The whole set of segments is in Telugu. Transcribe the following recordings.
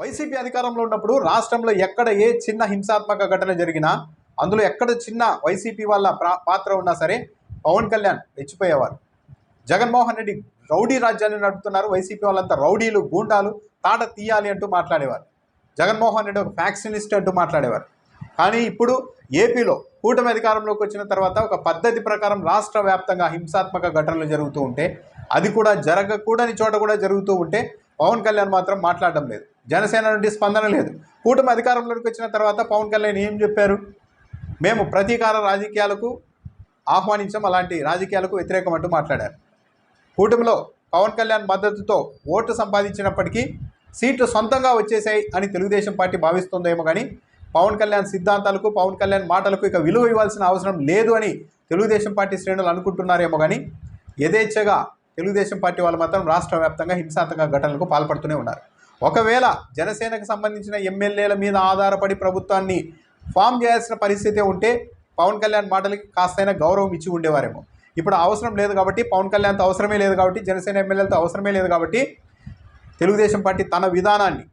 వైసీపీ అధికారంలో ఉన్నప్పుడు రాష్ట్రంలో ఎక్కడ ఏ చిన్న హింసాత్మక ఘటన జరిగినా అందులో ఎక్కడ చిన్న వైసీపీ వాళ్ళ ప్రా- పాత్ర ఉన్నా సరే పవన్ కళ్యాణ్ రెచ్చిపోయేవారు. జగన్మోహన్ రెడ్డి రౌడీ రాజ్యాన్ని నడుపుతున్నారు వైసీపీ వాళ్ళంతా రౌడీలు గూండాలు తాట తీయాలి అంటూ మాట్లాడేవారు. జగన్మోహన్ రెడ్డి ఒక ఫ్యాక్షనిస్ట్ అంటూ మాట్లాడేవారు. కానీ ఇప్పుడు ఏపీలో కూటమి అధికారంలోకి వచ్చిన తర్వాత ఒక పద్ధతి ప్రకారం రాష్ట్ర వ్యాప్తంగా హింసాత్మక ఘటనలు జరుగుతూ ఉంటే అది కూడా జరగకూడని చోట కూడా జరుగుతూ ఉంటే పవన్ కళ్యాణ్ మాత్రం మాట్లాడడం లేదు. జనసేన నుండి స్పందన లేదు. కూటమి అధికారంలోకి వచ్చిన తర్వాత పవన్ కళ్యాణ్ ఏం చెప్పారు? మేము ప్రతీకార రాజకీయాలకు ఆహ్వానించాం అలాంటి రాజకీయాలకు వ్యతిరేకం అంటూ మాట్లాడారు. కూటమిలో పవన్ కళ్యాణ్ మద్దతుతో ఓటు సంపాదించినప్పటికీ సీట్లు సొంతంగా వచ్చేసాయి అని తెలుగుదేశం పార్టీ భావిస్తుందేమో కానీ పవన్ కళ్యాణ్ సిద్ధాంతాలకు పవన్ కళ్యాణ్ మాటలకు ఇక విలువ ఇవ్వాల్సిన అవసరం లేదు అని తెలుగుదేశం పార్టీ శ్రేణులు అనుకుంటున్నారేమో కానీ యథేచ్ఛగా తెలుగుదేశం పార్టీ వాళ్ళు మాత్రం రాష్ట్ర వ్యాప్తంగా హింసాత్మక ఘటనలకు పాల్పడుతూనే ఉన్నారు. ఒకవేళ జనసేనకు సంబంధించిన ఎమ్మెల్యేల మీద ఆధారపడి ప్రభుత్వాన్ని ఫామ్ చేయాల్సిన పరిస్థితి ఉంటే పవన్ కళ్యాణ్ మాటలకి కాస్తైనా గౌరవం ఇచ్చి ఉండేవారేమో. ఇప్పుడు అవసరం లేదు కాబట్టి పవన్ కళ్యాణ్తో అవసరమే లేదు కాబట్టి జనసేన ఎమ్మెల్యేలతో అవసరమే లేదు కాబట్టి తెలుగుదేశం పార్టీ తన విధానాన్ని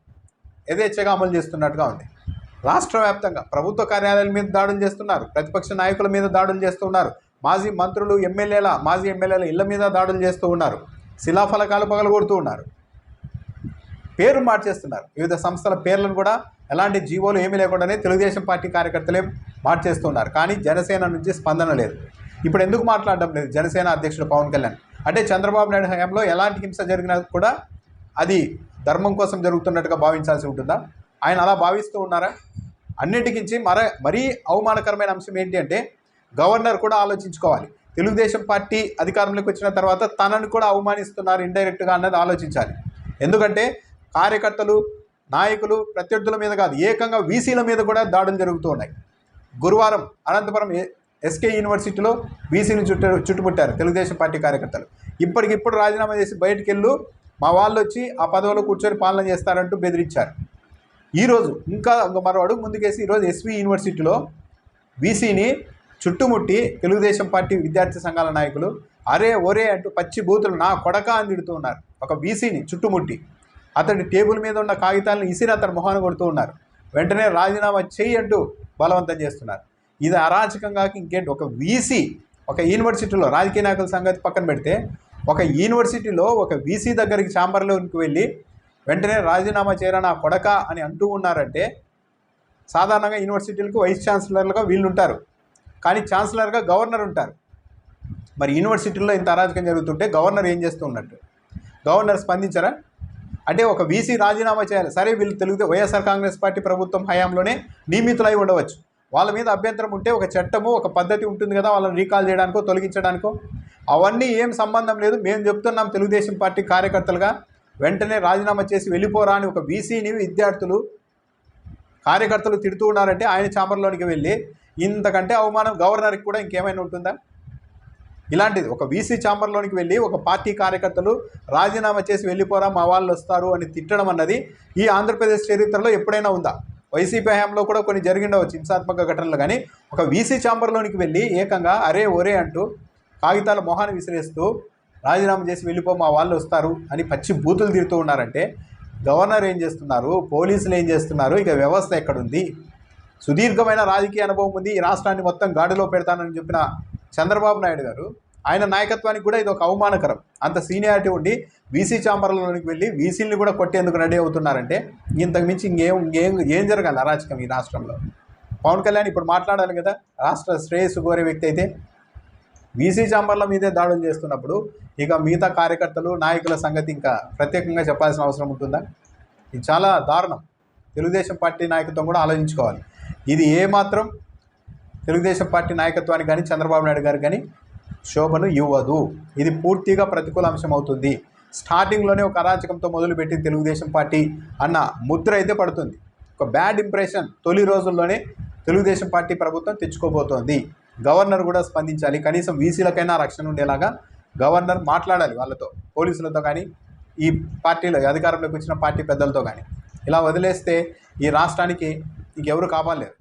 యథేచ్ఛగా అమలు చేస్తున్నట్టుగా ఉంది. రాష్ట్ర వ్యాప్తంగా ప్రభుత్వ కార్యాలయాల మీద దాడులు చేస్తున్నారు. ప్రతిపక్ష నాయకుల మీద దాడులు చేస్తున్నారు మాజీ మంత్రులు ఎమ్మెల్యేల మాజీ ఎమ్మెల్యేల ఇళ్ళ మీద దాడులు చేస్తూ ఉన్నారు. శిలాఫలకాలు పగలగొడుతూ ఉన్నారు. పేరు మార్చేస్తున్నారు. వివిధ సంస్థల పేర్లను కూడా ఎలాంటి జీవోలు ఏమీ లేకుండానే తెలుగుదేశం పార్టీ కార్యకర్తలే మార్చేస్తున్నారు. కానీ జనసేన నుంచి స్పందన లేదు. ఇప్పుడు ఎందుకు మాట్లాడడం లేదు జనసేన అధ్యక్షుడు పవన్ కళ్యాణ్? అంటే చంద్రబాబు నాయుడు హయాంలో ఎలాంటి హింస జరిగినా కూడా అది ధర్మం కోసం జరుగుతున్నట్టుగా భావించాల్సి ఉంటుందా? ఆయన అలా భావిస్తూ ఉన్నారా? అన్నిటికించి మర మరీ అవమానకరమైన అంశం ఏంటి అంటే గవర్నర్ కూడా ఆలోచించుకోవాలి. తెలుగుదేశం పార్టీ అధికారంలోకి వచ్చిన తర్వాత తనను కూడా అవమానిస్తున్నారు ఇండైరెక్ట్గా అన్నది ఆలోచించాలి. ఎందుకంటే కార్యకర్తలు నాయకులు ప్రత్యర్థుల మీద కాదు ఏకంగా వీసీల మీద కూడా దాడులు జరుగుతూ ఉన్నాయి. గురువారం అనంతపురం ఎస్కే యూనివర్సిటీలో వీసీని చుట్టు చుట్టుముట్టారు తెలుగుదేశం పార్టీ కార్యకర్తలు. ఇప్పటికిప్పుడు రాజీనామా చేసి బయటికి వెళ్ళు మా వాళ్ళు వచ్చి ఆ పదవిలో కూర్చొని పాలన చేస్తారంటూ బెదిరించారు. ఈరోజు ఇంకా మరో అడుగు ముందుకేసి ఈరోజు ఎస్వి యూనివర్సిటీలో బీసీని చుట్టుముట్టి తెలుగుదేశం పార్టీ విద్యార్థి సంఘాల నాయకులు అరే ఒరే అంటూ పచ్చి బూతులు నా కొడక అని తిడుతూ ఉన్నారు. ఒక బీసీని చుట్టుముట్టి అతడి టేబుల్ మీద ఉన్న కాగితాలను ఇసిరి అతని మొహాన్ని కొడుతూ ఉన్నారు. వెంటనే రాజీనామా చేయి అంటూ బలవంతం చేస్తున్నారు. ఇది అరాచకంగా ఇంకేంటి? ఒక వీసీ ఒక యూనివర్సిటీలో రాజకీయ నాయకుల సంగతి పక్కన పెడితే ఒక యూనివర్సిటీలో ఒక వీసీ దగ్గరికి ఛాంబర్లోకి వెళ్ళి వెంటనే రాజీనామా చేయరా నా కొడక అని అంటూ ఉన్నారంటే సాధారణంగా యూనివర్సిటీలకు వైస్ ఛాన్సలర్లుగా వీళ్ళు ఉంటారు కానీ ఛాన్సలర్గా గవర్నర్ ఉంటారు. మరి యూనివర్సిటీల్లో ఇంత అరాజకం జరుగుతుంటే గవర్నర్ ఏం చేస్తూ ఉన్నట్టు? గవర్నర్ స్పందించరా? అంటే ఒక వీసీ రాజీనామా చేయాలి. సరే వీళ్ళు తెలుగు వైఎస్ఆర్ కాంగ్రెస్ పార్టీ ప్రభుత్వం హయాంలోనే నియమితులై ఉండవచ్చు. వాళ్ళ మీద అభ్యంతరం ఉంటే ఒక చట్టము ఒక పద్ధతి ఉంటుంది కదా వాళ్ళని రీకాల్ చేయడానికో తొలగించడానికో. అవన్నీ ఏం సంబంధం లేదు. మేము చెప్తున్నాం తెలుగుదేశం పార్టీ కార్యకర్తలుగా వెంటనే రాజీనామా చేసి వెళ్ళిపోరా అని ఒక వీసీని విద్యార్థులు కార్యకర్తలు తిడుతూ ఉన్నారంటే ఆయన ఛాంబర్లోనికి వెళ్ళి ఇంతకంటే అవమానం గవర్నర్కి కూడా ఇంకేమైనా ఉంటుందా? ఇలాంటిది. ఒక వీసీ ఛాంబర్లోనికి వెళ్ళి ఒక పార్టీ కార్యకర్తలు రాజీనామా చేసి వెళ్ళిపోరా మా వాళ్ళు వస్తారు అని తిట్టడం అన్నది ఈ ఆంధ్రప్రదేశ్ చరిత్రలో ఎప్పుడైనా ఉందా? వైసీపీ హయాంలో కూడా కొన్ని జరిగిండవచ్చు హింసాత్మక ఘటనలు. కానీ ఒక వీసీ ఛాంబర్లోనికి వెళ్ళి ఏకంగా అరే ఒరే అంటూ కాగితాల మొహాన్ని విసిరేస్తూ రాజీనామా చేసి వెళ్ళిపో మా వాళ్ళు వస్తారు అని పచ్చి బూతులు తిడుతూ ఉన్నారంటే గవర్నర్ ఏం చేస్తున్నారు? పోలీసులు ఏం చేస్తున్నారు? ఇక వ్యవస్థ ఎక్కడుంది? సుదీర్ఘమైన రాజకీయ అనుభవం ఉంది. ఈ రాష్ట్రాన్ని మొత్తం గాడిలో పెడతానని చెప్పిన చంద్రబాబు నాయుడు గారు ఆయన నాయకత్వానికి కూడా ఇది ఒక అవమానకరం. అంత సీనియారిటీ ఉండి వీసీ ఛాంబర్లలోనికి వెళ్ళి వీసీని కూడా కొట్టేందుకు రెడీ అవుతున్నారంటే ఇంతకు మించి ఇంకేం ఇంకేం ఏం జరగాలి అరాచకం ఈ రాష్ట్రంలో? పవన్ కళ్యాణ్ ఇప్పుడు మాట్లాడాలి కదా రాష్ట్ర శ్రేయస్సు కోరే వ్యక్తి అయితే వీసీ ఛాంబర్ల మీదే దాడులు చేస్తున్నప్పుడు ఇక మిగతా కార్యకర్తలు నాయకుల సంగతి ఇంకా ప్రత్యేకంగా చెప్పాల్సిన అవసరం ఉంటుందా? ఇది చాలా దారుణం. తెలుగుదేశం పార్టీ నాయకత్వం కూడా ఆలోచించుకోవాలి. ఇది ఏమాత్రం తెలుగుదేశం పార్టీ నాయకత్వానికి కానీ చంద్రబాబు నాయుడు గారు కానీ శోభను ఇవ్వదు. ఇది పూర్తిగా ప్రతికూల అంశం అవుతుంది. స్టార్టింగ్లోనే ఒక అరాచకంతో మొదలుపెట్టి తెలుగుదేశం పార్టీ అన్న ముద్ర అయితే పడుతుంది. ఒక బ్యాడ్ ఇంప్రెషన్ తొలి రోజుల్లోనే తెలుగుదేశం పార్టీ ప్రభుత్వం తెచ్చుకోబోతోంది. గవర్నర్ కూడా స్పందించాలి. కనీసం వీసీలకైనా రక్షణ ఉండేలాగా గవర్నర్ మాట్లాడాలి వాళ్ళతో పోలీసులతో కానీ ఈ పార్టీలో అధికారంలోకి వచ్చిన పార్టీ పెద్దలతో కానీ ఇలా వదిలేస్తే ఈ రాష్ట్రానికి ఇంకెవరు కాపాడలేరు.